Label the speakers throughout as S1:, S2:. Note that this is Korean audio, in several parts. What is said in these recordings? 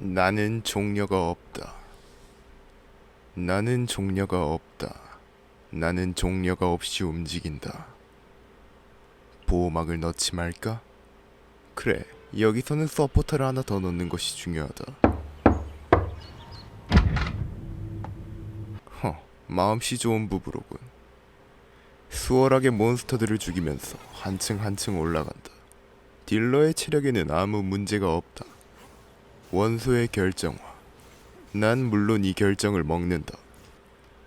S1: 나는 종려가 없다. 나는 종려가 없다. 나는 종려가 없이 움직인다. 보호막을 넣지 말까? 그래, 여기서는 서포터를 하나 더 넣는 것이 중요하다. 허, 마음씨 좋은 부부로군. 수월하게 몬스터들을 죽이면서 한층 한층 올라간다. 딜러의 체력에는 아무 문제가 없다. 원소의 결정화. 난 물론 이 결정을 먹는다.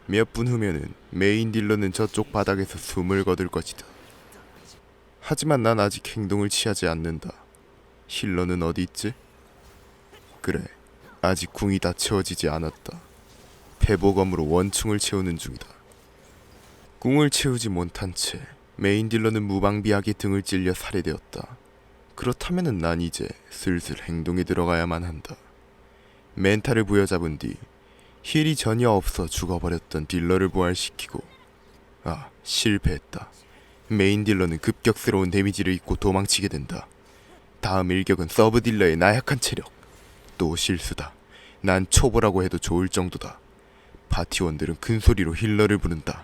S1: 몇 분 후면은 메인 딜러는 저쪽 바닥에서 숨을 거둘 것이다. 하지만 난 아직 행동을 취하지 않는다. 힐러는 어디 있지? 그래, 아직 궁이 다 채워지지 않았다. 회복검으로 원충을 채우는 중이다. 궁을 채우지 못한 채 메인 딜러는 무방비하게 등을 찔려 살해되었다. 그렇다면은 난 이제 슬슬 행동에 들어가야만 한다. 멘탈을 부여잡은 뒤 힐이 전혀 없어 죽어버렸던 딜러를 부활시키고 아 실패했다. 메인 딜러는 급격스러운 데미지를 입고 도망치게 된다. 다음 일격은 서브 딜러의 나약한 체력. 또 실수다. 난 초보라고 해도 좋을 정도다. 파티원들은 큰 소리로 힐러를 부른다.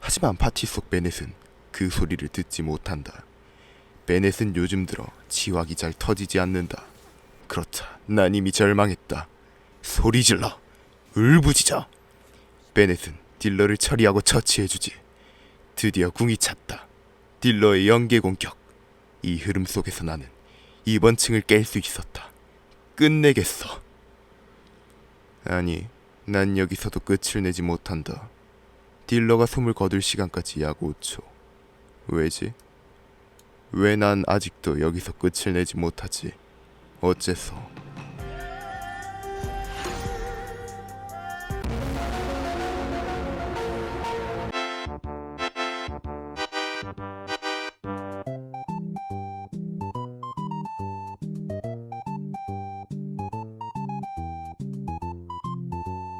S1: 하지만 파티 속 베넷은 그 소리를 듣지 못한다. 베넷은 요즘 들어 지wak이 잘 터지지 않는다. 그렇다. 난 이미 절망했다. 소리 질러. 울부짖어. 베넷은 딜러를 처리하고 처치해주지. 드디어 궁이 찼다. 딜러의 연계 공격. 이 흐름 속에서 나는 이번 층을 깰 수 있었다. 끝내겠어. 아니, 난 여기서도 끝을 내지 못한다. 딜러가 숨을 거둘 시간까지 약 5초. 왜지? 왜 난 아직도 여기서 끝을 내지 못하지? 어째서